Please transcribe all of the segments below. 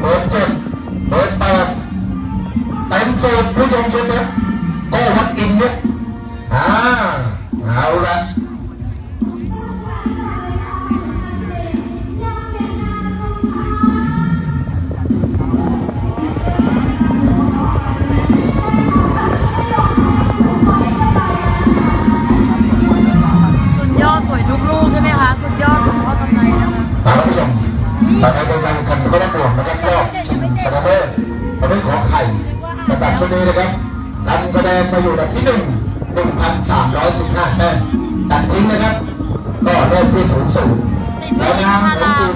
เบอร์เจ็ดเบอร์แปดเต็มสูตรผู้ชมชุดเนี้ยโก้วัดอินเนี่ยอ่าเอาละสุดยอดสวยทุกลูกใช่ไหมคะ สุดยอดหลวงพ่อกำไรนะคะ ตามผู้ชมตอนนี้เป็น ก็ต้องบวกนะครับรอบชิงชนะเลิศประเภทขอไข่สำหรับชุดนี้นะครับทำคะแนนมาอยู่อันดับที่หนึ่งหนึ่งพันสามร้อยสิบห้าแต้มตัดทิ้งนะครับ ก็ได้ที่ศูนย์ศูนย์แล้วนามของทีม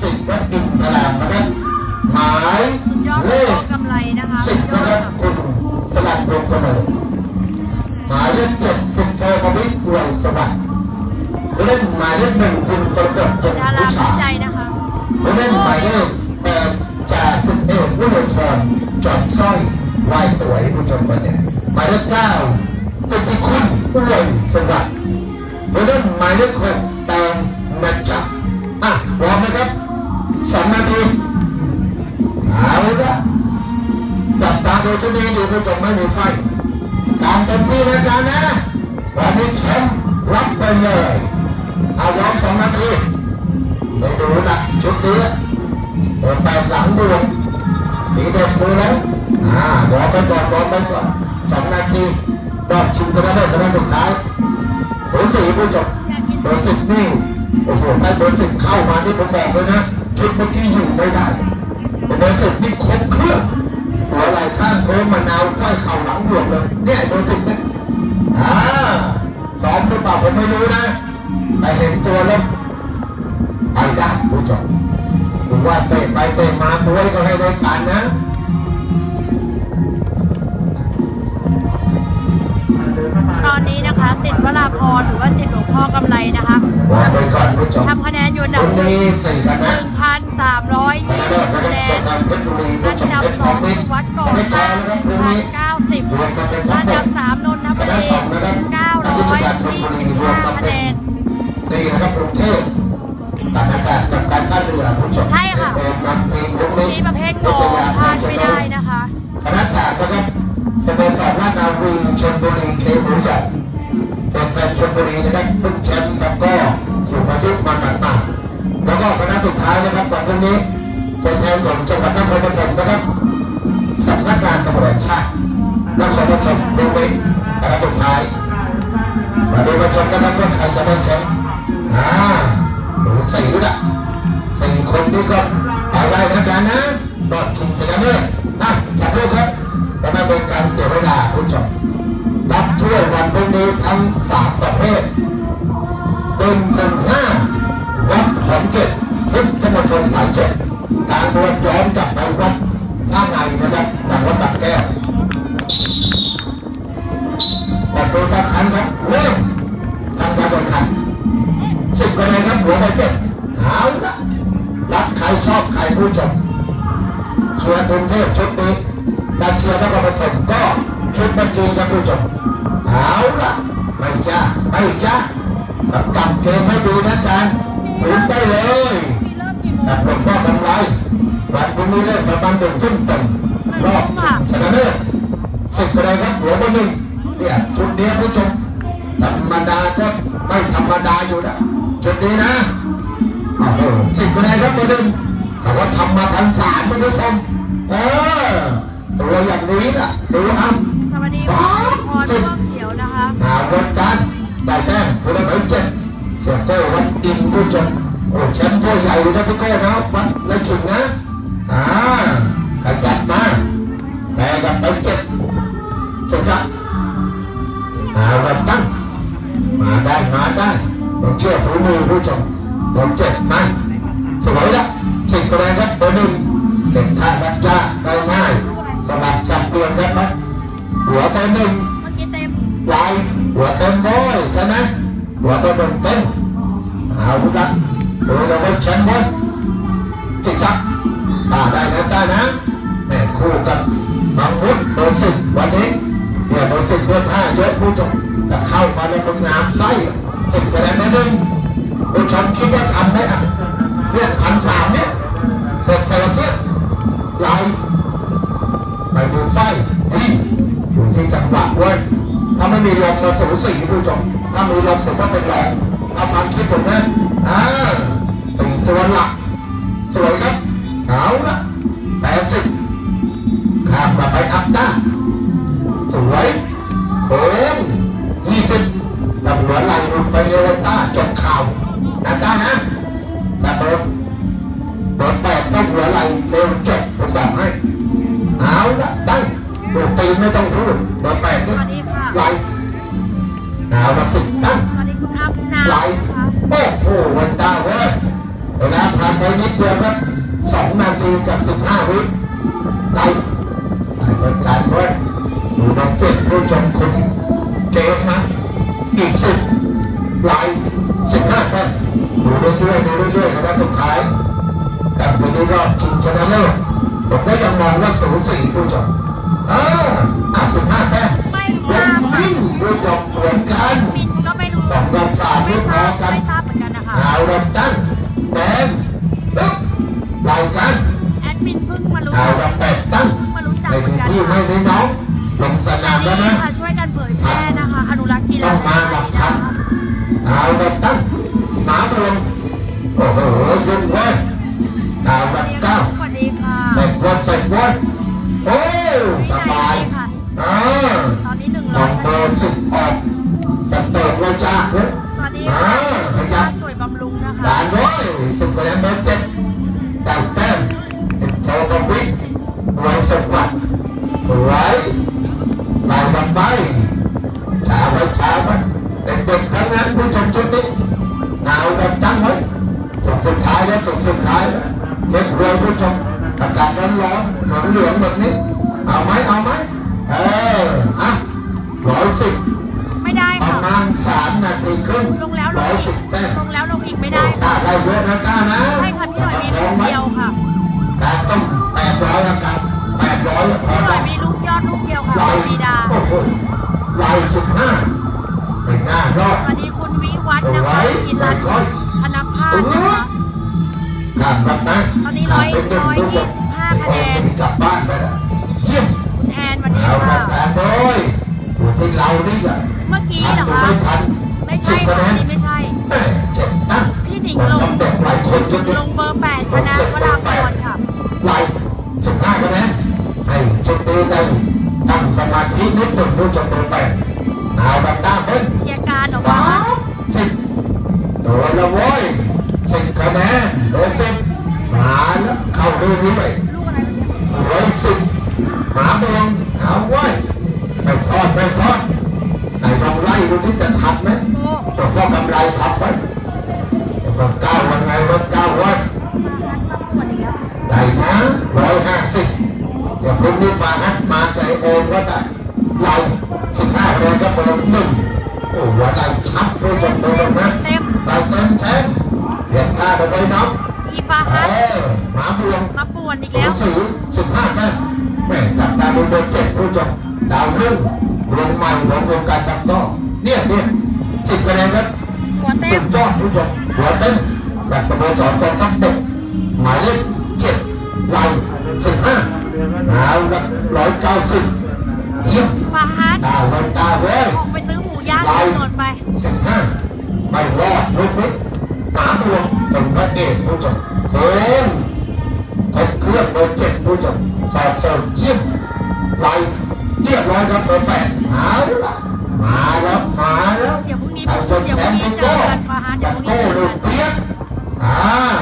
สิบวัดอินทรามนะครับ หมายเลขสิบนะครับคุณสลัดดวงกำเนิดหมายเลขเจ็ดสิบโทประวิทย์กวยสวัสดิ์เล่นหมายเลขหนึ่งคุณกระกฎเป็นดาราผู้ชาย ผู้เล่นหมายเลขแปดจ่าสิบเอกวุฒิพรจอดสร้อยวายสวยผู้ชมกันเนี่ยหมายเลขเก้าเป็นที่คุณอ้วยสวัสดิ์ผู้เล่นหมายเลขหกแตงนัจจะอะรอมนะครับสองนาทีเอาละจับตาดูชุดนี้อยู่ผู้ชมไม่มีไฟการเต็มที่นะการนะวันนี้แชมป์รับไปเลยเอาวอมสองนาที ไม่ดูนะชุดนี้เปิดไปหลังบวงสีเด็ดดูนะอ่าบอกไปก่อนบอกไปก่อนสองนาทีรอบชิงชนะเลิศคณะสุดท้ายสูสีผู้จบเบอร์สิบนี่โอ้โหถ้าเบอร์สิบเข้ามานี่ผมบอกเลยนะชุดเมื่อกี้อยู่ไม่ได้แต่เบอร์สิบนี่ครบเครื่องหัวไหล่ข้างโค้งมะนาวไส้เข่าหลังบวงเลยเนี่ยเบอร์สิบเนี่ยอ่าซ้อมหรือเปล่าผมไม่รู้นะแต่เห็นตัวแล้ว ไปได้ผู้ชมผมว่าเตะไปเตะมาบวยก็ให้ได้การนะตอนนี้นะคะสิทธิ์วราพรหรือว่าสิทธิ์หลวงพ่อกำไรนะคะวางไปก่อนผู้ชมทำคะแนนอยู่อันคดับนหนึ่นี้งสี่คะแนนพันสามร้อยคะยี่แนสินบแรกคะก็แนได้นประกันเพชรบุรีผู้ชมเพชรอันดับสคอองมมิตวัดก่อไม่นพอตั้งนะครับพรุ่งพันนี้เก้าสิบรวมมาเป็นทั้อังนหมดัดบสามนนทบุคะแนรีนสองนะครับเก้านักร้วิอชายการชลยี่บุรีสิบรวมห้ามาคะเป็แนนน นี่นะครับกรุงเทพ ตัดอากาศกับการท่าเรือผู้ชมใช่ค่ะเป็นนำทีมพรุ่งนี้ประเภทโกวิทาพลาดไม่ได้นะคะคณะศาสตร์นะครับสโมสรราชนาวีชนบุรีเคหูใหญ่ตัวแทนชนบุรีนะครับพิ่งแชมป์กับก็สูงอายุมาหมาดๆแล้วก็คณะสุดท้ายนะครับวันพรุ่งนี้ตัวแทนของจังหวัดนครปฐมนะครับสำนักงานตำรวจแห่งชาตินครปฐมพรุ่งนี้คณะสุดท้ายมาดูมาชมกันะครับว่าใครจะได้แชมป์อ่า สูสีละสี่คนนี้ก็ไปได้นะกันนะรอบชิงชนะเลิศนะจับลูกครับจะไม่เป็นการเสียเวลาผู้ชมรับถ้วยวันพรุ่งนี้ทั้งสามประเภทเป็นถึงห้าวัดหอมเจ็ดพุทธมณฑลสายเจ็ดการบวชย้อนกลับไปวัดท่าไงนะครับจากวัดบัดแก้วแต่ดูสักครั้งครับเริ่มทำการแข่งขัน สิบคะแนนครับหัวไปเจ็ดเอาละรักใครชอบใครผู้ชมเชียร์กรุงเทพชุดนี้ถ้าเชียร์นครปฐมก็ชุดเมื่อกี้ครับผู้ชมเอาละไม่ยากไม่ยากกับกำเกมให้ดีนะอาจารย์หมุนได้เลยแต่ผมก็ทำไรวันพรุ่งนี้เริ่มประมาณหนึ่งทุ่มตรง เขาว่าทำมาพันสามคุณผู้ชมเออตัวอย่างนี้ล่ะดูครับสวัสดีคุณพรช่วงเขียวนะคะหาวันการได้แต้มผู้เล่นหมายเจ็ดเสียโก้วัดอินผู้ชมโอ้แชมป์ตัวใหญ่นะพี่โก้นะวัดและขิงนะอ่าขยับมาแต่กับไปเจ็ดสุดสักหาวันตั้งมาได้มาได้ต้องเชื่อฝีมือผู้ชมลงเจ็ดมาสวยละ สิบคะแนนครับเบอร์หนึ่งเก่งท่ารักยากได้ง่ายสลับสับเปลี่ยนครับนะหัวเบอร์หนึ่งเมื่อกี้เต็มลายหัวเต็มร้อยใช่ไหมหัวเต็มเต็มเอาละดูเราไว้แชมป์ไว้จิกจักตาได้นะตานะแม่คู่กันบางวุฒิเบอร์สิบวันนี้เนี่ยเบอร์สิบเบอร์ห้าเยอะผู้ชมจะเข้ามาแล้วมันงามไส้สิบคะแนนนะหนึ่งผู้ชมคิดว่าทันไหมอะเนี่ยพันสามเนี่ย Sebab sahabatnya lain Bagi saya อยู่ที่จังหวะเว้ยถ้าไม่มีลมมาสูสีผู้ชมถ้ามีลมผมก็เป็นแรงถ้าฟังคิดผมนะอ่าสี่ตัวหลักสวยครับเอาละแปดสิบข้ามกลับไปอัพต้าสวยโค้ยี่สิบตำรวจไล่ลงไปเลวต้าจบข่าวตัดต้านะแต่เบิร์ ดแปดต้องหัวไหลเร็วจบผมบอกให้เอาละตั้งดูตีนไม่ต้องพูดเบิร์ดแปดสเนี่ยวัสดีค่ะไหลเอาละสิตั้งสวัสดีคุณอัพนาไหลค่ะโอ้โหวันตาเว้ยเวลาผ่านไปนิดเดียวครับสองนาทีกับสิบห้าวิไหลไหลเหมือนกันเว้ยดูน้องเจ็ดผู้ชมคุณเกมนะอีกสิบไหลสิบห้าครับดูเรื่อยๆดูเรื่อยๆนะครับสุดท้าย กลับไปในรอบชิงชนะเลิศผมก็ยังมองว่าสูสีผู้ชมอ่าอะสิบห้าแต้มไม่ทเป็รานบค่ะวิ่งผู้ชมเหมือนกันมินก็ไม่รู้สองกับสามนี่พอกันไม่ทราบเหมือนกันนะคะเอาลำตั้งแดงตึ๊บไหลกันแอดมินเพิ่งมารู้เอาจักลำเป็ดตั้งเพิ่งมารู้จักไม่เหมืมีอนกันพี่ไม่ค่ะมีน้องลงสนามแล้วนี่นะ ค่ะช่วยกันเผยแพร่นะคะ อนุรักษ์กีฬาต้องมากับพันเอาลำตั้งหมาบวงโอ้โหยุ่งเว้ย วันเสร็จวันโอ้สบายค่ะอ่าตอนนี้หนึ่งลร้ออยงเบอร์สิบออกสเติร์ดเลยจ้าเว้ยสวัสดีค่ะอ่าขยับสวยบำรุงนะคะด่านร้อยสิบคะแนนเบอร์เจ็ดแต่แต้มสิบโชว์กับวิทย์รวยสมบัติสวยไล่กันไปช้าไว้ช้าไว้เด็กๆทั้งนั้นผู้ชมชุดนี้เอาแบบตั้งไว้จบสุดท้ายแล้วจบสุดท้ายแล้วเก็บรวยผู้ชม อากาศร้อนร้อนๆเหลืองเหลืองๆแบบนี้ เอาไหมเอาไหมเอออะร้อยสิบไม่ได้ประค่ะมาณสามนาทีครึ่งลงแล้วลร้งอยอีสิกบแต้มลงแล้วลงอีกไม่ได้กล้าค่ะได้เยอะนะกล้านะใช่ค่ะพี่หน่อยมีลูกเดียวค่ะการต้องแปดร้อยละกันแปดร้อยพอพี่หน่อได้ ยมีลูกยอดลูกเดียวค่ะลายคุณบีดา โอ้โหลายสิบห้าเป็นหน้ารอดสวัสดีคุณวิวัฒน์สนะวคะยอินรัตน์ก้อยธนภาสนะคะข้ามแบบนะตอนนี้ร้อยข้ามเป็นร้อย อยู่ที่เรานี่แหละเมื่อกี้ทันเหรหอรือคะไม่ทันไม่สิใช่บคะแนค่ะนนี่ไม่ใช่แม่เจ็บตั้งพี่หนิงมันลงทำเด็กหลายคนจนลเนี่ยงเบอร์แปดคณะวราพรค่ะไล่สิบห้าคะแนนให้ชุดนี้ได้ตั้งสมาธินิดหนึ่งผู้ชมดูไปเอาแบบตั้งเป็นเชียร์การออกสามามสิบตัวละโว้ยสิบคะแนนโดยสิบมาแล้วเข้าดูนี้ไปลูกอะไรวันนี้ร้อยสิบหมาบวงเอาไว้ไปทอดไปทอดไหนลองไล่ ดูที่จะทันไหมโอ้หลวงพ่อกำไรทำไว้มันก้าววันไงวันก้าววันมาฮัทมาปวดอีกแล้วได้นะร้อยห้าสิบเดี๋ยวพรุ่งนี้ฟาฮัดมาใจโอนก็ได้เราสิบห้าคะแนนก็เบอร์หนึ่งโอ้หัวไหลชัดด้วยจนเบอร์นะเต็มเราเต็มแชมป์เรียนท่าไปไว้น้องอีฟาเอฮัทอหมาบวงมาปวดอีกสูแล้วสีสิบห้าแต้มแม่จับตาดูเบอร์เจ็ดผู้ชมดาวรุ่งดวงใหม่ของวงการตัดต่อ เนี่ยเนี่ยสิบคะแนนครับหัวเต็สุมดยอดผู้ชมหัวเต้นจากสโมสรกองทัพบกหมายเลขเจ็ดลายสิบห้าเอาละร้อยเก้าสิบเยี่ยมฟาฮัทตาไว้ตาไว้ ออกไปซื้อหมูย่างที่ถนนไป สิบห้าไม่รอดลูกนี้หมาบวงสมพระเอกผู้ชมโค้งครบเครื่องเบอร์เจ็ดผู้ชมสอบเสริมเยี่ยมลายเรียบร้อยครับเบอร์แปดเอาละ มาแล้วมาแล้วเดี๋ยวพรุ่งนี้ทางจนเดี๋ยวแชพรุ่มงป์นี้ไปเจโก้อกันฟาฮัทเดี๋จัยวดพรุ่งโก้นี้เจอลูกักนเปียกอ่า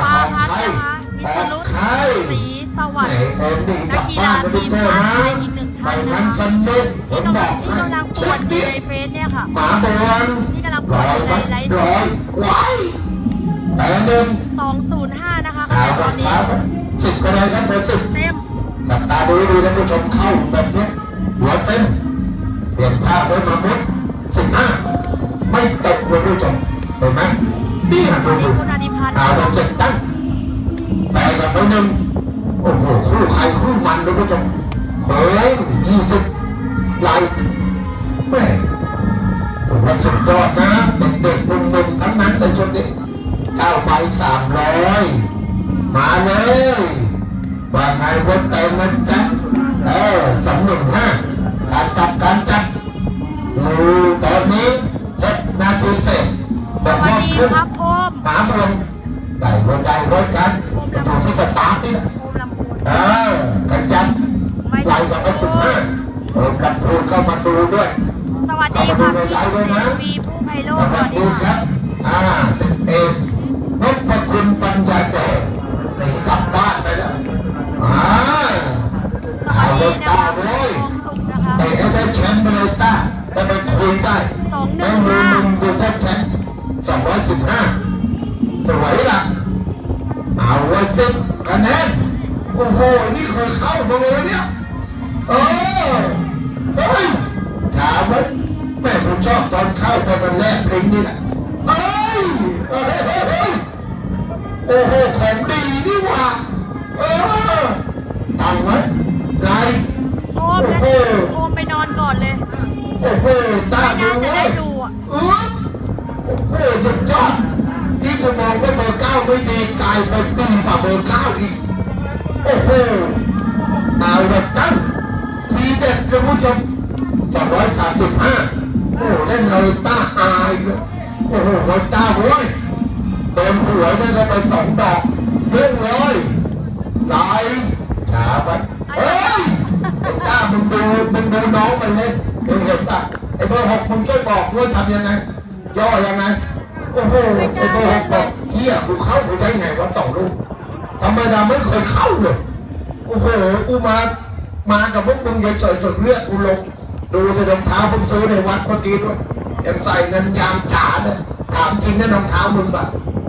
ฟาออกฮัทใครนะคะวิอสอกรุตใครศรีสวัสไหนดิ์เอ็มดีกนัลักบกีบ้าฬานนะทีทุกมคนชาตินะไทยอีกหนึ่งไปท่านนั้นะนสคะนุกผที่มกำบลัองกที่ให้กำลังปเช็วดดอเดียู่ยวในเฟซเนี่ยค่ะหมาบอลที่กำลังปวร้ดออยยู่ไหมในไลฟ์สร้อดยไว้แต่หนึ่ง205นะคะเอาคะแนนตกัอบนนี้ช้าไปสิบคะแนนครับเบอร์สิบเต็มจับตาดูให้ดีนะผู้ชมเข้าแบบนี้หัวเต้น เปลี่ยนท่าไว้มามุดสิบห้าไม่ตกเลยผู้ชมเห็นไหมนี่อะดูนี่ดูคุณอดิพันธ์เอาเราเจ็ดตั้งแปลกับไปหนึ่งโอ้โหคู่ใครคู่มันเลยผู้ชมโค้งยี่สิบลายแม่ถือว่าสุดยอดนะเด็กๆหนุ่มๆทั้งนั้นในชุดนี้เก้าใบสามร้อยมาเลยว่าไงรถเต็มนะจ๊ะเออสองหนึ่งห้า การจับการจับดูตอนนี้หกนาทีเสร็จสวัสดีครึ่งครับโอมหมาบวมได้รถได้รถกันไปดูที่สตาร์ทนี่นะโอมลำพูนเออกันจับไม่ไล่กับไปสิบห้าโอ้ลำพูนเข้ามาดูด้วยสวัสดีค่ะพี่วีผู้ไพโรสจน์สวัวัสสดีดีคค่ะรับอ่าสิบเอกนพคุณปัญญาแดงหนีกลับบ้านไปแล้วอ่าสเอาวัสรดีถนะตาคะเว้ย ได้แชมป์ไปเลยต้าได้ไปคุยได้สองหนึ่แม่งงมือห้ามึงดูได้แชมป์สองร้อยสิบห้าสวยล่ะเอาไว้สิคะแนนโอ้โห นี่เคยเข้ามาเลยเนี่ยเออเฮ้ยถามว่าแม่ผมชอบตอนเข้าตอนมันแรกเพลงนี่แหละเอ้ยเฮ้ยเฮ้ยเฮ้ยโอ้โห ของดีนี่หว่าเออตังไหมไรโอมนะโอมไปนอนก่อนเลยโอ้โหตาดูจะเว้ได้ดูอะโอ้โหสุดยอดที่ผมมองว่าเบอร์เก้าไม่ดีกลายเป็นดีฝ่าเบอร์เก้าอีก โอ้โหเอาแบบตั้งทีเด็ดคุณผู้ชมสองร้อยสามสิบห้าโอ้เล่นเอาต้าอายเลยโอ้โหเอาต้าโว้ยโดนหัวนั่ก็ไปสองดอกเรื่องเลยไหลช้าไปเฮ้ย ต้ามึงดูมึงดูน้องมันเล่นเองเห็นป่ะไอ้เบอร์หกมึงช่วยบอกด้วยทำยังไงย่อยังไงโอ้โหไอ้เบอร์หกบอกเฮียกูเข้าไปได้ไงวะสองลูกธรรมดาไม่เคยเข้าเลยโอ้โหกูมามากับพวกมึงเฉยๆสุดเลือดกูลงดูสิรองเท้าผมซื้อในวัดเมื่อกี้ด้วยยังใส่เงินยามจ๋าเนี่ยถามจริงนะรองเท้ามึงปะ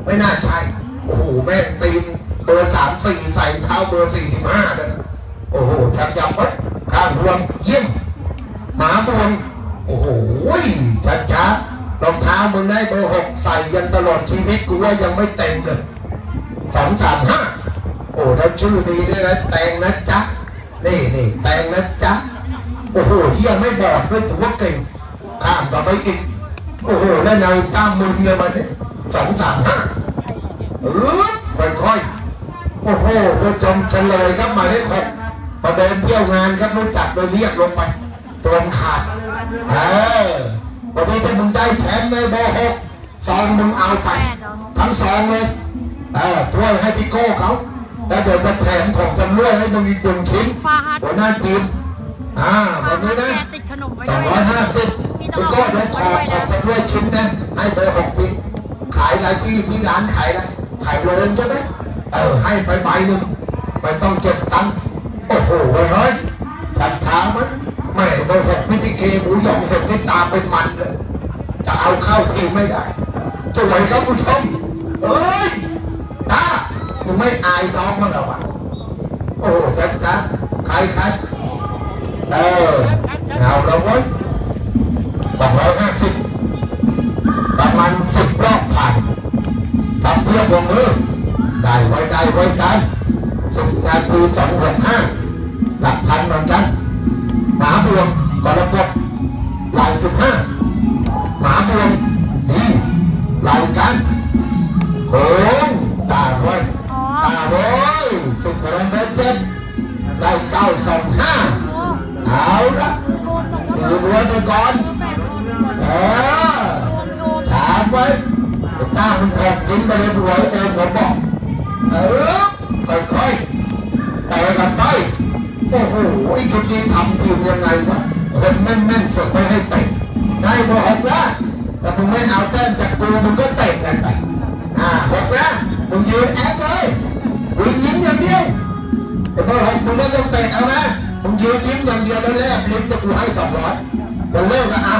ไม่น่าใช่โอ้โหแม่งตีนเบอร์สามสี่ใส่เท้าเบอร์สี่สิบห้าเนี่ยโอ้โหแทบยับวัด ข้างรวมเยี่ยมหมาบวงโอ้โหช้าช้าๆรองเท้ามึงได้เบอร์หกใส่ยันตลอดชีวิตกูว่ายังไม่เต็มเลยสองสามห้าโอ้แล้วชื่อดีด้วยนะแตงนะจ๊ะนี่นี่แตงนะจ๊ะโอ้โหเฮียไม่บอกด้วยถือว่าเก่งข้ามต่อไปอีกโอ้โหแล้วนายจ้ามึนเลยมาเนี่ยสองสามห้าเออค่อยๆโอ้โหผู้ชมเฉลยครับหมายเลขหก พอเดินเที่ยวงานครับรู้จักโดยเรียกลงไป ตรงขาดเออวันนี้ถ้ามึงได้แชมป์ในโบหกซองมึงเอาไป ทั้งสองเลยเออถ้วยให้พี่โก้เขาแล้วเดี๋ยวจะแถมของจำรวยให้มึงอีกหนึ่งชิ้นฟาฮัดหัวหน้าทีมอ่าฟาวันฮันี้ดแกนะติดขนมไว้สอด้งวยร้อยห้าสิบพี่ต้อพี่งโก้เอาเดี๋ยวขไว้อด้วยขอนะจำรวยชิ้นนะให้เบอร์หกชิ้นขายอะไรที่ที่ร้านขายนะขายโรงใช่ไหมเออให้ไปใบหนึ่งไม่ต้องเก็บตังค์ โอ้โหเฮ้ยชัดช้ามั้ยแม่เบอร์หกนี่พี่เคหมูหยองเห็ดนี่ตาเป็นมันเลย จะเอาเข้าทีไม่ได้สวยครับผู้ชมเอ้ยตามึงไม่อายน้องมั้งเหรอวะโอ้ชัดช้าใครใครเออเอาแล้วเว้ยสองร้อยห้าสิบประมาณสิบรอบผ่านทำเพื่อวงมือได้ไว้ได้ไว้กัน สิบนาทีสองหกห้าหลักพันเหมือนกันหมาบวมกรกฎลายสิบห้าหมาบวมดีลายกันโค้งตาไว้อ๋อตาไว้สิบคะแนนเบอร์เจ็ดได้เก้าสองห้าเอาละโอมบอดีรวยไปก่อนโอมหมดเออถามไว้ตามันแทงทิ้งไปเลยรวยเองผม ไอ้ชุดนี้ทำทีมยังไงวะคนแม่นๆสดไม่ให้เตะได้บอกหกนะแต่มึงไม่เอาแต้มจากกูมึงก็เตะกันไปอ่าหกนะมึงยืนแอคเลยมึงยิ้มอย่างเดียวไอ้เบอร์หกมึงไม่ต้องเตะเอานะมึงยืนยิ้มอย่างเดียวแล้วแลบลิ้นจะกูให้สองร้อยจะเลิกกันอะ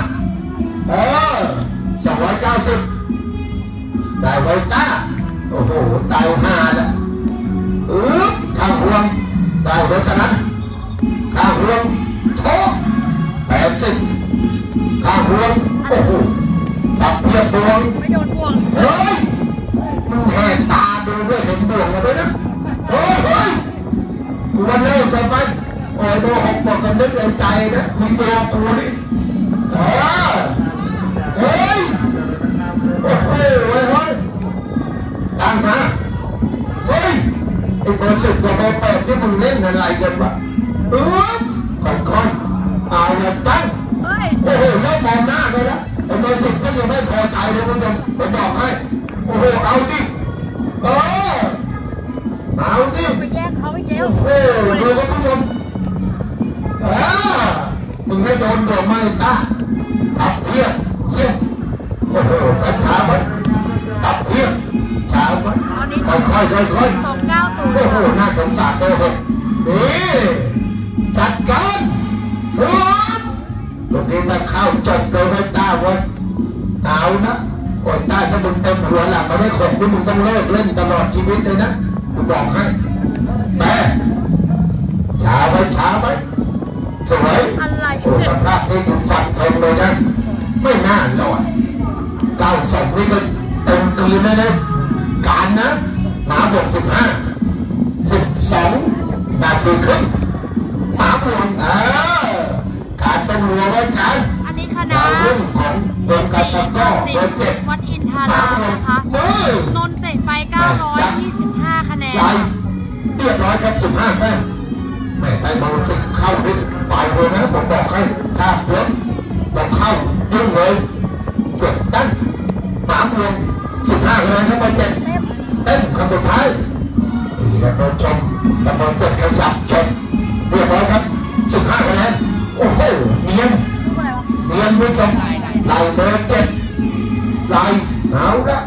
เออสองร้อยเก้าสิบได้ไว้ต้าโอ้โหตายห่าล้วอึ๊บข้างห่วงได้ไว้สนัด ข้างห่วงโชกแปดสิบข้างห่วงโอ้โหตับเพียบดวงไม่โดนบ่วงเฮ้ยมึงแหกตาดูด้วยเห็นดวงกันด้วยนะเฮ้ยเฮ้ยกูวันเลิกจะไปโอ้ยโดหกบอกกันนึกในใจนะมึงตัวกูนี่เออเฮ้ยโอ้โหเฮ้ยเฮ้ยตั้งมาเฮ้ยไอ้เบอร์สิบกับเบอร์แปดที่มึงเล่นอะไรกันวะ ปึ๊บก่อยๆเอาละตั้งโอ้โหแล้วมองหน้าเลยนะแต่เบอร์สิบก็ยังไม่พอใจเลยคุณผู้ชมผมบอกให้ โอ้โห เอาดิเออเอาดิไปแย่งเขาไปแย่งโอ้โหดูคุณผู้ชมเออมึงให้โดนโดนไม่ตาตับเพี้ยเพี้ยโอ้โหช้าช้ามันตับเพี้ยช้ามันค่อยค่อยค่อย์โอ้โหน่าสงสารเลยเฮ้ย จัดการรถลูกนี้มาเข้าจบเลยไม่ต้าว้ยเอานะโอ้ยต้าถ้ามึงเต็มหัวหลังมาได้ขบนี่มึงต้องเลิกเล่นตลอดชีวิตเลยนะกูบอกให้แต่ช้าไว้ช้าไว้สวยโอ้สภาพนี่กูฟันทงเลยนะไม่น่ารอดเก้าศพนี่ก็เต็มกลืนเลยนะการนะมาบวกสิบห้าสิบสองนาทีครึ่ง มาบวกเออการต้องรัวไว้กันอันนี้คณะดาวรุ่งของเมืองการตะก้อเบอร์เจ็ดวัดอินทาหมารามบวกนะคะมือนนท์เตะไป 925 คะแนนไล่เรียบร้อยครับสิบห้าแต้มแม่ไต้เมาสิเข้าดิไปเลยนะผมบอกให้ถ้าเพื่อนเราเข้ายุ่งเลยเจ็ดตั้นหมาบวกสิบห้าคะแนนครับเบอร์เจ็ดเต็มเต้นครั้งสุดท้ายนี่ครับท่านผู้ชมกำลังจะขยับชม เรียบร้อยครับสิบห้าคะแนนโอ้โหเนียนรู้อะไรวะเนียนผู้ชมไล่เบอร์เจ็ดไล่เอาละ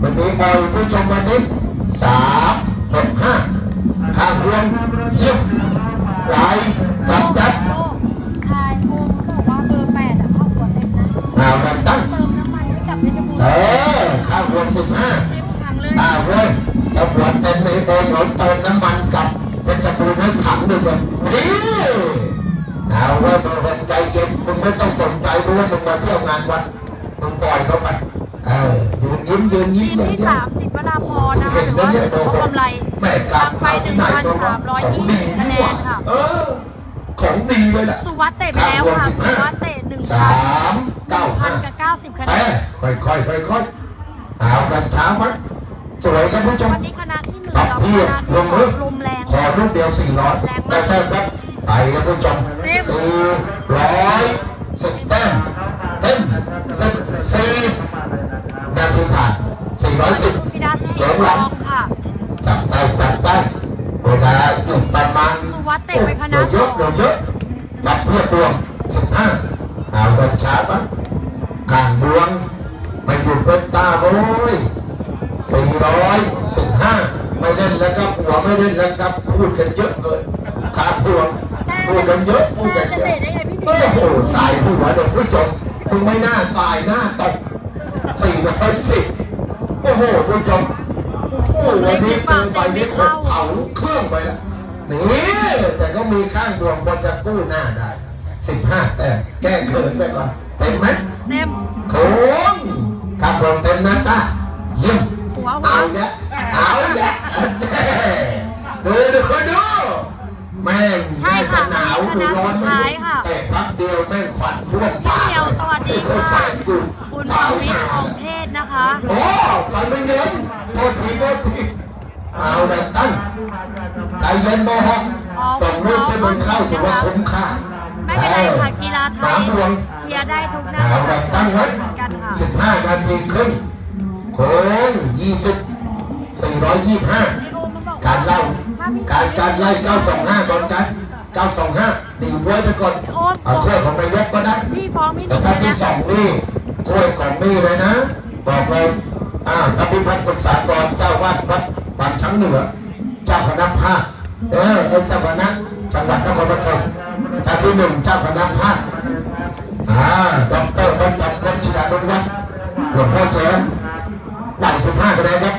วันนี้บอลผู้ชมวันนี้สามหกห้าข้างรวมเยี่ยมไล่จับจัดโอ้ทายโอ้เขาบอกว่าเบอร์แปดอะครอบครัวเต็มนะเอาดันตั้งเติมน้ำมันให้กับเพชรบูรเอณ์อข้างรวมสิบห้าเต็มถังเลยตาเว้ยตำรวจเต็มในโอนเขาเติมน้ำมันกับ เป็นจะปูนให้ถังหนึ่งเลยนี่เอาเว้ยมึงคนใจเย็นมึงไม่ต้องสนใจเพราะว่ามึงมาเที่ยวงานวัดมึงปล่อยเขาไปเออยืนยิ้มยืนยิ้ทีมมอย่างที่เดียวสามสิบวราพรนะคะหรือว่าโอ้กำไรแม่กลับทำไปมาที่ไหนก็ว่าของดีคะนี่แนหว่านค่ะเออของดีเลยล่ะสุวัสด์เตะไปแล้วค่ะสุวัสด์เตะหนึ่งสาพันมเก้าพัห้านกับเก้าสิบคะแนแต่นค่อยค่อยค่อยค่อยๆเอาดันช้ามั้ยสวยครับผู้ชมวันนี้คณะที่หนึ่งตับเราเพียคบณะลที่งสอมือง ลมแรงขอลูกเดียวสี่ร้อยแรงแต่มากแต้มครับไปครับผู้ชมเต็มสี่ร้อยสิบแต้มเต็มสิบสี่นาทีผ่านสี่ร้อยสิบพิดาสิเหลืองทหลัองงค่ะจับได้จับได้เวลาจุดประมาณสุวัสด์เตะไปคณะเยอะสองเยอะจับเพื่อรวมสิบห้าเอาเดินช้าปะการดวงไม่หยุดเป็นตาโว้ยสี่ร้อยสิบห้า ไม่เล่นแล้วครับหัวไม่เล่นแล้วครับพูดกันเยอะเกินขาดหัวพูดกันเยอะพูดกันเยอะโอ้โหสายหัวเด็กผู้ชมมึงไม่น่าสายหน้าตกสี่ร้อยสิบโอ้โหผู้ชมโอ้โหวันนี้เกินไปนี่ขบเผาเครื่องไปแล้วนี่แต่ก็มีข้างดวงพอจะกู้หน้าได้สิบห้าแต่แก้เขินไปก่อนเต็มไหมเต็มโค้งกับรถเต็มนะตาเยี่ยมหัวหัวเอาละ เอาละดูดูดูแม่งใช่แม่งค่ะจะหนาวหรือร้อนไม่คณะสุดท้ายรู้ค่ะแต่พักเดียวแม่งฝันท่วมพี่ปากเดียวสวัสดีค่ะแม่งกูคุณปตายวิทห่าย์ของเทศนะคะโอ้ฝันไม่เย็นโทษทีโทษทีเอาละตั้งใจเย็นโมฮะส่งลูกที่มันเข้าถือว่าคุ้มค่าไม่เป็นไรค่ะกีฬาไทสายมดวงเชียร์ได้ทุกหน้าเอาละตั้งไว้เหมือนกันค่ะสิบห้านาทีครึ่งโค้งยี่สิบ สี่ร้อยยี่ห้าการเล่า การการไล่เก้าสองห้าก่อนกันเก้าสองห้าหนีบวยไปก่อนเอาถ้วยของนายกก็ได้แต่นุ่มถ้าที่สองนี่ถ้วยของนี่เลยนะ บอกเลยอ่าถ้าพิพัฒน์ศึกษากรเจ้าวาดวัดบางช้างเหนือ เจ้าคณะภาคเออเอ็นเจ้าคณะจังหวัดนครปฐมถ้าที่หนึ่งเจ้าคณะภาคอ่าดอกเตอรบรรจำวัชิรานุวัฒน์หลวงพ่อแย้มได้สิบห้าคะแนนครับ